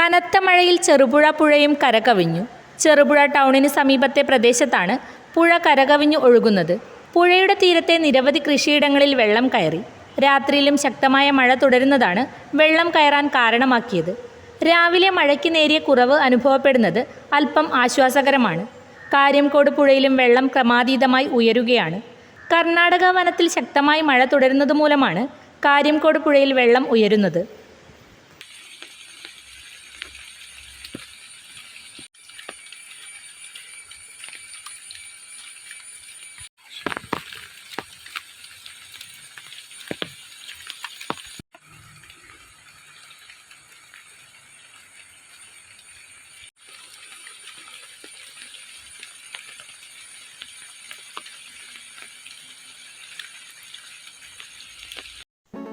കനത്ത മഴയിൽ ചെറുപുഴ പുഴയും കരകവിഞ്ഞു. ചെറുപുഴ ടൗണിന് സമീപത്തെ പ്രദേശത്താണ് പുഴ കരകവിഞ്ഞു ഒഴുകുന്നത്. പുഴയുടെ തീരത്തെ നിരവധി കൃഷിയിടങ്ങളിൽ വെള്ളം കയറി. രാത്രിയിലും ശക്തമായ മഴ തുടരുന്നതാണ് വെള്ളം കയറാൻ കാരണമാക്കിയത്. രാവിലെ മഴയ്ക്ക് നേരിയ കുറവ് അനുഭവപ്പെടുന്നത് അല്പം ആശ്വാസകരമാണ്. കാര്യംകോട് പുഴയിലും വെള്ളം ക്രമാതീതമായി ഉയരുകയാണ്. കർണാടക വനത്തിൽ ശക്തമായി മഴ തുടരുന്നത് മൂലമാണ് കാര്യംകോട് പുഴയിൽ വെള്ളം ഉയരുന്നത്.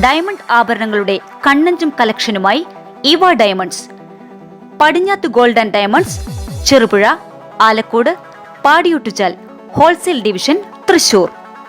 ഡയമണ്ട് ആഭരണങ്ങളുടെ കണ്ണഞ്ചും കളക്ഷനുമായി ഇവ diamonds. Padinjarath gold and diamonds Cherupuzha Alakode Padiyottuchal wholesale division Thrissur.